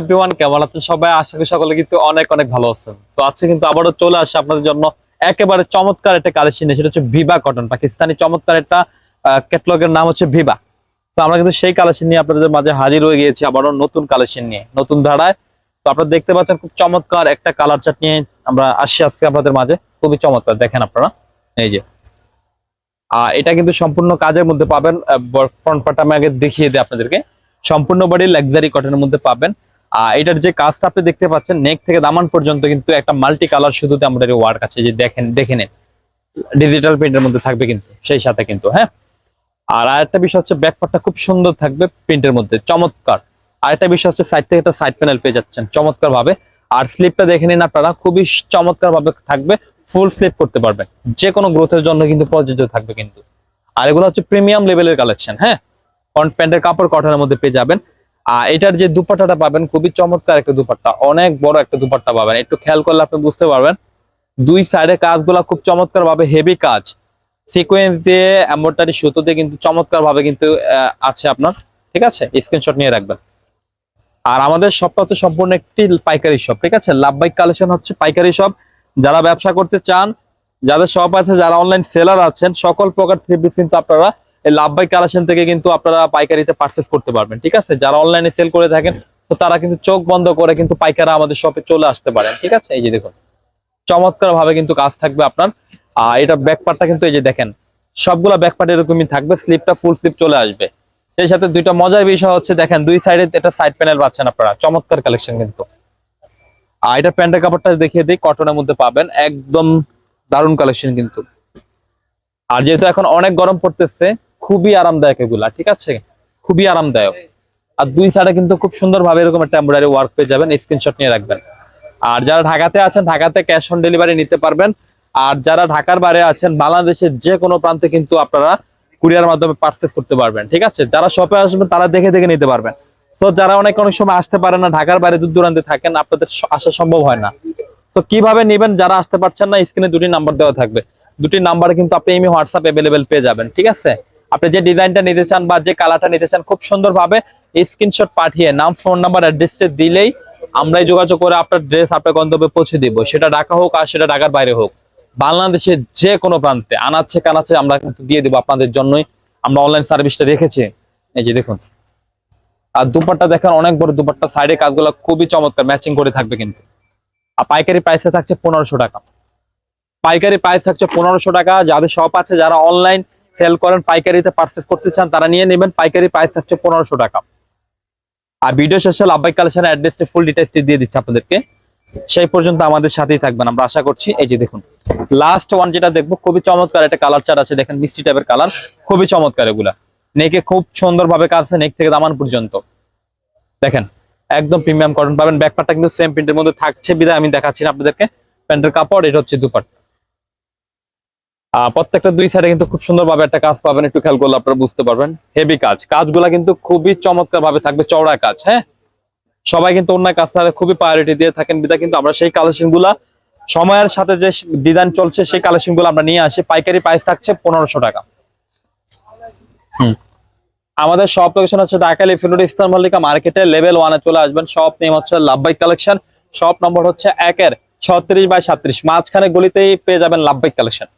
Everyone কেমন আছেন সবাই? আশা করি সকলে কিন্তু অনেক অনেক ভালো আছেন। তো আজকে কিন্তু আবারও চলে আপনাদের জন্য একেবারে চমৎকার একটা কালেকশন সেটা হচ্ছে ভিভা কটন পাকিস্তানি চমৎকার একটা ক্যাটলগের নাম হচ্ছে ভিভা তো আমরা কিন্তু সেই কালেকশন নিয়ে আপনাদের মাঝে হাজির হয়ে গিয়েছি আবারও নতুন কালেকশন নিয়ে নতুন ধারায়। তো আপনারা দেখতে পাচ্ছেন খুব চমৎকার একটা কালার চার্ট নিয়ে আমরা আসছি আজকে আপনাদের মাঝে। খুবই চমৎকার দেখেন আপনারা। এই যে। আহ, এটা কিন্তু সম্পূর্ণ কাজের মধ্যে পাবেন ফ্রন্ট পার্ট আমি আগে দেখিয়ে দিই আপনাদেরকে। সম্পূর্ণ বডি লাক্সারি কটনের মধ্যে পাবেন। আর এটার যে কাজটা আপনি দেখতে পাচ্ছেন নেক থেকে দামান পর্যন্ত কিন্তু একটা মাল্টি কালার শুধুতে আমাদের ওয়ার্ক আছে, যে দেখেন, দেখে নেন। ডিজিটাল প্রিন্টের মধ্যে থাকবে কিন্তু, সেই সাথে কিন্তু হ্যাঁ? আর আরেকটা বিষয় হচ্ছে ব্যাকপার্টটা খুব সুন্দর থাকবে প্রিন্টের মধ্যে, চমৎকার। আরেকটা বিষয় হচ্ছে সাইড থেকে একটা সাইড প্যানেল পেয়ে যাচ্ছেন চমৎকার ভাবে আর স্লিপটা দেখে নিন আপনারা, খুবই চমৎকার ভাবে থাকবে ফুল স্লিপ করতে পারবেন। যে কোনো গ্রোথের জন্য কিন্তু প্রযোজ্য থাকবে কিন্তু। আর এগুলো হচ্ছে প্রিমিয়াম লেভেলের কালেকশন হ্যাঁ? ফ্রন্ট প্যান্টের কাপড় কটনের মধ্যে পেয়ে যাবেন। আর এটার যে দুপাট্টাটা পাবেন, খুবই চমৎকার একটা দুপাট্টা, অনেক বড় একটা দুপাট্টা পাবেন। একটু খেয়াল করলে আপনি বুঝতে পারবেন। দুই সাইডে কাজগুলো খুব চমৎকার ভাবে হেভি কাজ। সিকোয়েন্স দিয়ে এম্বয়ডারি সুতো দিয়ে কিন্তু চমৎকার ভাবে কিন্তু আছে আপনার। ঠিক আছে? স্ক্রিনশট নিয়ে রাখবেন। আর আমাদের শপটা হচ্ছে সম্পূর্ণ একটি পাইকারি শপ ঠিক আছে? লাভবাইক কালেকশন হচ্ছে পাইকারি শপ যারা ব্যবসা করতে চান, যাদের শপ আছে, যারা অনলাইন সেলার আছেন, সকল প্রকার থ্রি কিন্তু আপনারা এই লাভবাই কালেকশন থেকে কিন্তু আপনারা পাইকারিতে পারচেস করতে পারবেন, ঠিক আছে? যারা অনলাইনে সেল করে থাকেন, তো তারা কিন্তু চোখ বন্ধ করে কিন্তু পাইকারা আমাদের শপে চলে আসতে পারেন, ঠিক আছে? এই যে দেখুন চমৎকার ভাবে কিন্তু কাজ থাকবে আপনার। আর এটা ব্যাক পার্টটা কিন্তু এই যে দেখেন, সবগুলা ব্যাক পার্ট এরকমই থাকবে স্লিপটা ফুল স্লিপ চলে আসবে। সেই সাথে দুইটা মজার বিষয় হচ্ছে, দেখেন, দুই সাইডে একটা সাইড প্যানেল পাচ্ছেন আপনারা, চমৎকার কালেকশন কিন্তু। আর এটা প্যান্টের কাপড়টা দেখিয়ে দিই কটনের মধ্যে পাবেন, একদম দারুণ কালেকশন কিন্তু। আর যেহেতু এখন অনেক গরম পড়তেছে খুবই আরামদায়ক এগুলা, ঠিক আছে? খুবই আরামদায়ক। আর দুই সাইডে কিন্তু খুব সুন্দর ভাবে এরকম এমব্রয়ডারি ওয়ার্ক পেয়ে যাবেন স্ক্রিনশট নিয়ে রাখবেন। আর যারা ঢাকাতে আছেন, ঢাকাতে ক্যাশ অন ডেলিভারি নিতে পারবেন। আর যারা ঢাকার বাইরে আছেন, বাংলাদেশের যে কোনো প্রান্তে কিন্তু আপনারা কুরিয়ার মাধ্যমে পারচেস করতে পারবেন, ঠিক আছে? যারা শপে আসবেন, তারা দেখে দেখে নিতে পারবেন। তো যারা অনেক অনেক সময় আসতে পারেন না, ঢাকার বাইরে দূর দূরান্তে থাকেন, আপনাদের আসা সম্ভব হয় না। তো কীভাবে নেবেন, যারা আসতে পারছেন না স্ক্রিনে দুটি নাম্বার দেওয়া থাকবে। দুটি নাম্বারে কিন্তু আপনি এমনি হোয়াটসঅ্যাপ অ্যাভেলেবেল পেয়ে যাবেন, ঠিক আছে? আপনি যে ডিজাইনটা নিতে চান বা যে কালারটা নিতে চান, খুব সুন্দরভাবে স্ক্রিনশট পাঠিয়ে নাম, ফোন নাম্বার, অ্যাড্রেসটা দিলেই আমরাই যোগাযোগ করে আপনার ড্রেস আপনার গন্তব্যে পৌঁছে দিব। সেটা ঢাকা হোক আর সেটা ঢাকার বাইরে হোক। বাংলাদেশের যে কোনো প্রান্তে আনাচ্ছে, কানাচ্ছে আমরা কিন্তু দিয়ে দিব আপনাদের জন্যই। আমরা অনলাইন সার্ভিসটা রেখেছি। এই যে দেখুন। আর দুপাট্টা দেখেন, অনেক বড় দুপাট্টা। সাইডে কাজগুলো খুবই চমৎকার ম্যাচিং করে থাকবে কিন্তু। আর পাইকারি প্রাইসে থাকছে পনেরোশো টাকা। পাইকারি প্রাইস থাকছে পনেরোশো টাকা। যাদের শপ আছে, যারা অনলাইন সেল করেন, পাইকারিতে পারচেস করতে চান, তারা নিয়ে নেবেন। পাইকারি প্রাইস থাকছে পনেরোশো টাকা। আর ভিডিও শেষে লাভবাই কালেকশন অ্যাড্রেসটি ফুল ডিটেলসটি দিয়ে দিচ্ছে আপনাদেরকে। সেই পর্যন্ত আমাদের সাথেই থাকবেন, আমরা আশা করছি। এই যে দেখুন লাস্ট ওয়ান যেটা দেখব, খুবই চমৎকার একটা কালার চার আছে, দেখেন মিষ্টি টাইপের কালার খুবই চমৎকার এগুলা। নেকে খুব সুন্দরভাবে কাজ আছে নেক থেকে দামান পর্যন্ত। দেখেন, একদম প্রিমিয়াম কটন পাবেন। ব্যাকপারটা কিন্তু সেম প্রিন্টের মধ্যে থাকছে। বিধায় আমি দেখাচ্ছি আপনাদেরকে। প্যান্টের কাপড়, এটা হচ্ছে দুপাট আহ প্রত্যেকটা দুই সাইডে কিন্তু খুব সুন্দরভাবে একটা কাজ পাবেন, একটু খেয়াল করলে আপনারা বুঝতে পারবেন। হেভি কাজ। কাজগুলা কিন্তু খুবই চমৎকার ভাবে থাকবে, চওড়া কাজ হ্যাঁ? সবাই কিন্তু অন্য কাজ ছাড়া খুবই প্রায়োরিটি দিয়ে থাকেন বিধা কিন্তু আমরা সেই কালেকশনগুলা সময়ের সাথে যে ডিজাইন চলছে, সেই কালেকশনগুলো আমরা নিয়ে আসি। পাইকারি প্রাইস থাকছে পনেরোশো টাকা। আমাদের সব লোকেশন হচ্ছে ঢাকা লিফিনুড মল্লিকা মার্কেটে লেভেল ওয়ানে চলে আসবেন। সব নেম হচ্ছে লাভবাইক কালেকশন সব নম্বর হচ্ছে একের ছত্রিশ বাই সাত্রিশ। মাঝখানে গলিতেই পেয়ে যাবেন লাভবাইক কালেকশন